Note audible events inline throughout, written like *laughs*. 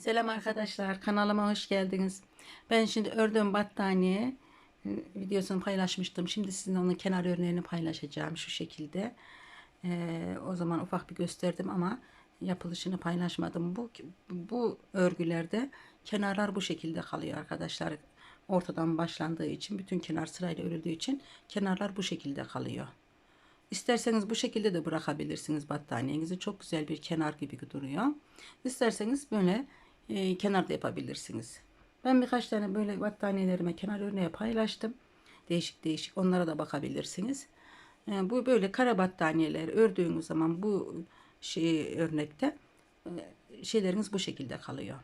Selam arkadaşlar kanalıma hoş geldiniz. Ben şimdi ördüğüm battaniye e, videosunu paylaşmıştım. Şimdi sizinle onun kenar örneğini paylaşacağım şu şekilde. Ee, o zaman ufak bir gösterdim ama yapılışını paylaşmadım. Bu bu örgülerde kenarlar bu şekilde kalıyor arkadaşlar. Ortadan başlandığı için bütün kenar sırayla örüldüğü için kenarlar bu şekilde kalıyor. İsterseniz bu şekilde de bırakabilirsiniz battaniyenizi. Çok güzel bir kenar gibi duruyor. İsterseniz böyle e, kenarda yapabilirsiniz. Ben birkaç tane böyle battaniyelerime kenar örneği paylaştım. Değişik değişik onlara da bakabilirsiniz. E, bu böyle kara battaniyeler ördüğünüz zaman bu şey örnekte e, şeyleriniz bu şekilde kalıyor.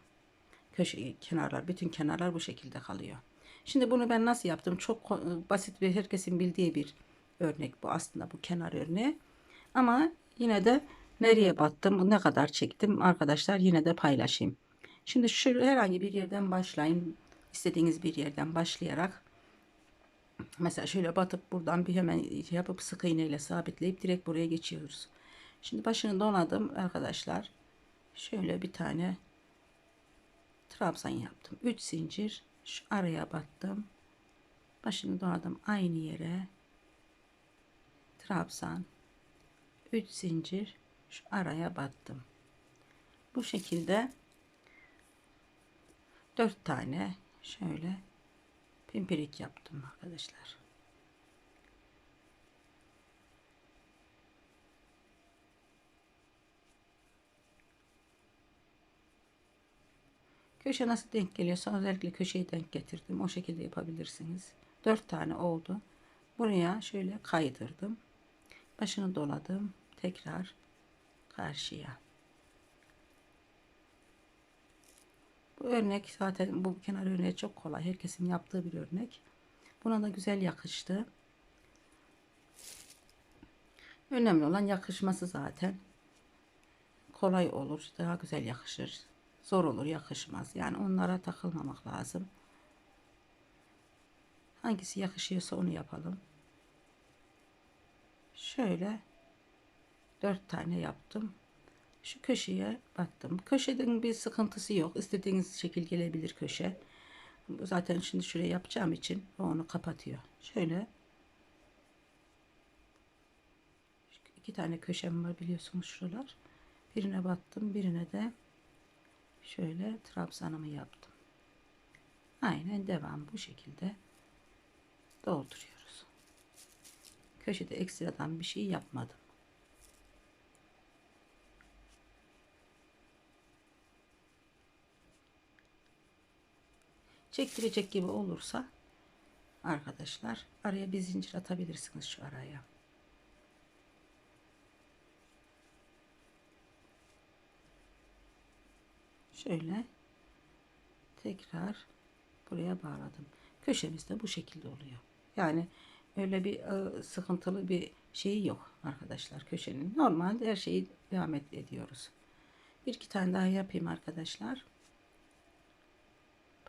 Köşe kenarlar, bütün kenarlar bu şekilde kalıyor. Şimdi bunu ben nasıl yaptım? Çok ko- basit ve herkesin bildiği bir örnek bu aslında bu kenar örneği. Ama yine de nereye battım, ne kadar çektim arkadaşlar yine de paylaşayım. Şimdi şu herhangi bir yerden başlayın. İstediğiniz bir yerden başlayarak mesela şöyle batıp buradan bir hemen yapıp sık iğneyle sabitleyip direkt buraya geçiyoruz. Şimdi başını donadım arkadaşlar. Şöyle bir tane trabzan yaptım. 3 zincir şu araya battım. Başını donadım aynı yere. Trabzan 3 zincir şu araya battım. Bu şekilde 4 tane şöyle pimpirik yaptım arkadaşlar. Köşe nasıl denk geliyorsa özellikle köşeyi denk getirdim. O şekilde yapabilirsiniz. 4 tane oldu. Buraya şöyle kaydırdım. Başını doladım. Tekrar karşıya. Örnek zaten bu kenar örneği çok kolay. Herkesin yaptığı bir örnek. Buna da güzel yakıştı. Önemli olan yakışması zaten. Kolay olur. Daha güzel yakışır. Zor olur yakışmaz. Yani onlara takılmamak lazım. Hangisi yakışıyorsa onu yapalım. Şöyle dört tane yaptım. Şu köşeye battım. Köşeden bir sıkıntısı yok. İstediğiniz şekil gelebilir köşe. Zaten şimdi şuraya yapacağım için onu kapatıyor. Şöyle iki tane köşem var biliyorsunuz şuralar. Birine battım, birine de şöyle trabzanımı yaptım. Aynen devam bu şekilde dolduruyoruz. Köşede ekstradan bir şey yapmadım. Çektirecek gibi olursa arkadaşlar araya bir zincir atabilirsiniz şu araya. Şöyle tekrar buraya bağladım. Köşemiz de bu şekilde oluyor. Yani öyle bir e, sıkıntılı bir şeyi yok arkadaşlar köşenin. Normalde her şeyi devam ediyoruz. Bir iki tane daha yapayım arkadaşlar.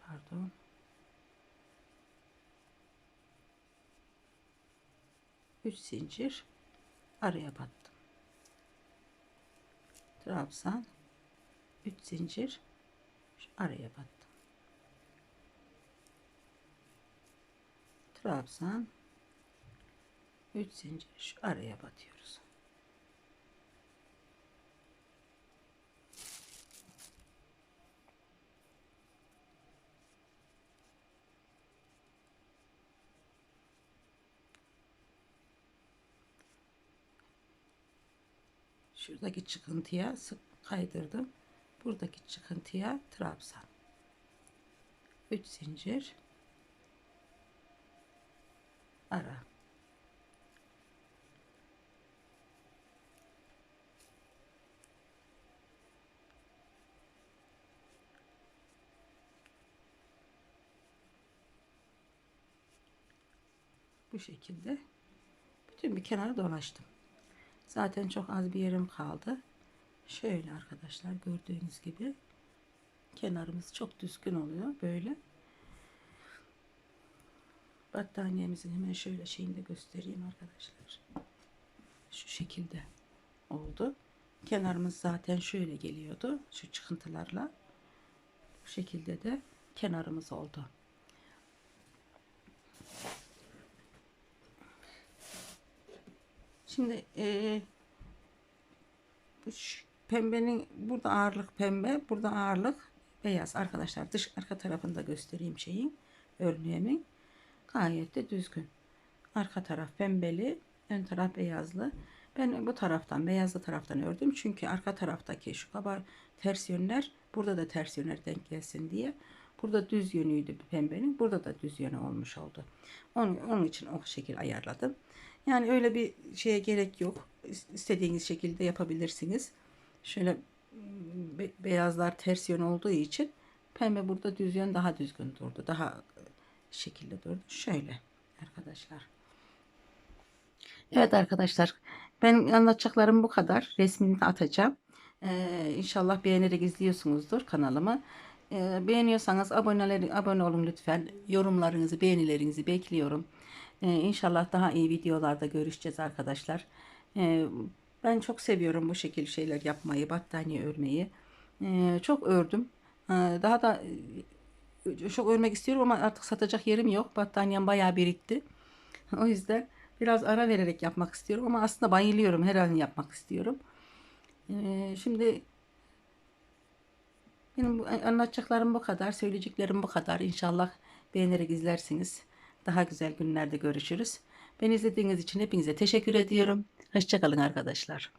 Pardon. Üç zincir araya battım. Trabzan 3 zincir araya battım. Trabzan 3 zincir araya batıyoruz. Şuradaki çıkıntıya sık kaydırdım. Buradaki çıkıntıya trabzan. 3 zincir ara. Bu şekilde bütün bir kenarı dolaştım. Zaten çok az bir yerim kaldı. Şöyle arkadaşlar gördüğünüz gibi kenarımız çok düzgün oluyor böyle. Battaniyemizin hemen şöyle şeyini de göstereyim arkadaşlar. Şu şekilde oldu. Kenarımız zaten şöyle geliyordu. Şu çıkıntılarla. Bu şekilde de kenarımız oldu. Şimdi ş- pembenin burada ağırlık pembe, burada ağırlık beyaz arkadaşlar. Dış arka tarafında göstereyim şeyin örneğimin. Gayet de düzgün. Arka taraf pembeli, ön taraf beyazlı. Ben bu taraftan, beyazlı taraftan ördüm. Çünkü arka taraftaki şu kabar ters yönler, burada da ters yönler denk gelsin diye. Burada düz yönüydü pembenin, burada da düz yönü olmuş oldu. Onun, onun için o şekil ayarladım. Yani öyle bir şeye gerek yok. İs- İstediğiniz şekilde yapabilirsiniz. Şöyle be- beyazlar ters yön olduğu için pembe burada düz yön daha düzgün durdu. Daha e, şekilde durdu. Şöyle arkadaşlar. Evet arkadaşlar benim anlatacaklarım bu kadar. Resmini de atacağım. Ee, inşallah beğenerek izliyorsunuzdur kanalımı. Ee, beğeniyorsanız aboneleri, abone olun lütfen. Yorumlarınızı, beğenilerinizi bekliyorum. Ee, inşallah daha iyi videolarda görüşeceğiz arkadaşlar. Ee, ben çok seviyorum bu şekil şeyler yapmayı, battaniye örmeyi. Çok ördüm. Daha da e, çok örmek istiyorum ama artık satacak yerim yok. Battaniyem bayağı birikti. *laughs* O yüzden biraz ara vererek yapmak istiyorum ama aslında bayılıyorum. Her an yapmak istiyorum. Şimdi benim bu anlatacaklarım bu kadar, söyleyeceklerim bu kadar. İnşallah beğenerek izlersiniz. Daha güzel günlerde görüşürüz. Beni izlediğiniz için hepinize teşekkür ediyorum. Hoşçakalın arkadaşlar.